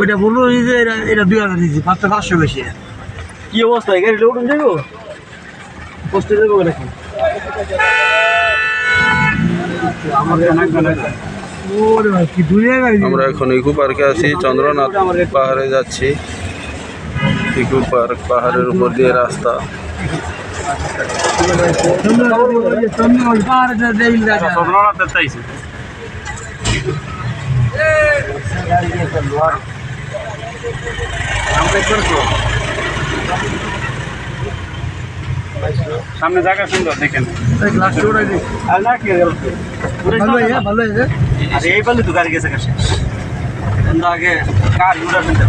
ওইটা বলল যে এটা এটা দুই হাজার দিয়েছি পাঁচটা পাঁচশো বেশি। কি অবস্থা? এই গাড়িটা উঠুন যাব পোস্টে যাব নাকি? আমরা এখন ইকো পার্কে আছি চন্দ্রনাথ পাহাড়ে যাচ্ছি। ইকো পার্ক পাহাড়ের উপর দিয়ে রাস্তা। চন্দ্রগঞ্জ সামনে জায়গা সুন্দর দেখেন। আর না কি ভালো আরে এই পালে তো গাড়ি গেছে কাছে। আগে কার। উড়া ফেলতে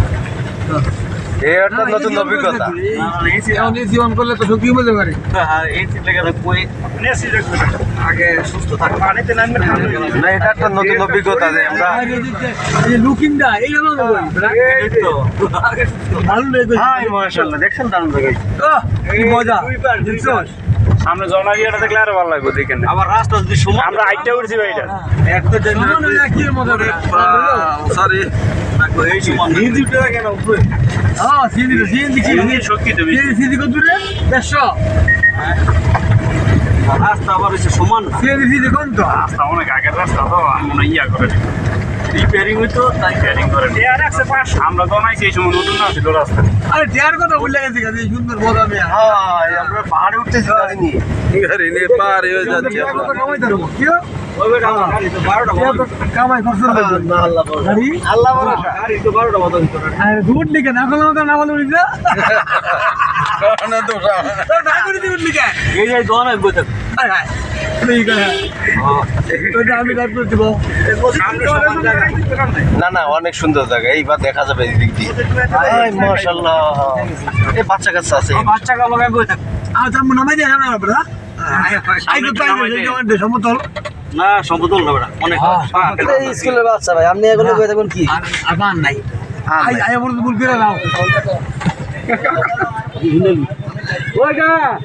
এই একটা নতুন অভিজ্ঞতা। জীবন করলে তো ঢুকিয়ে বলতে পারে। এই সিট গেলে কই আগে সুস্থ থাকবে পানিতে নামবে না এটা একটা নতুন অভিজ্ঞতা যে আমরা লুকিংটা এই এই ভালো লেগে। হ্যাঁ মাশাআল্লাহ দেখছেন দারুণ জায়গা কি মজা দেখছ? সামনে জনাগিয়াটা দেখলে আরও ভালো লাগবে দেখেন। আবার রাস্তা যদি সমান আমরা হাইটটা উঠছি ভাই এটা। একটা সরি রাস্তা আবার সমান না। সিএনজি সিএনজি তো? রাস্তা অনেক আগের রাস্তা তো আমরা ইয়া করে রিপেয়ারিং হইতো তাই রিপেয়ারিং করে আর একশো পাঁচশো। আমরা তো নাই সেই সময় নতুন না ছিল রাস্তা আরে দেয়ার কথা বললে গেছি কাজে সুন্দর মজা মেয়ে হ্যাঁ আমরা পাহাড়ে উঠতেছি গাড়ি নিয়ে গাড়ি নিয়ে পাহাড়ে হয়ে যাচ্ছি গাড়ি তো বারোটা বাজে কামাই খরচ না? আল্লাহ গাড়ি? আল্লাহ ভরসা। গাড়ি তো বারোটা বাজে ভিতরে আরে দুধ লিখে না কোনো না বলে উঠি না। না তো তোর না করে দিবি লিখে এই দোকান আছে বই না না অনেক সুন্দর জায়গা। এইবার দেখা যাবে এই দিয়ে। মাশাল্লাহ এই বাচ্চা কাচ্চা আছে। বাচ্চা বই নামাই দিয়ে না সমতল। না সমতল না অনেক স্কুলের বাচ্চা ভাই। আপনি এগুলো কই দেখুন কি? আর নাই। I I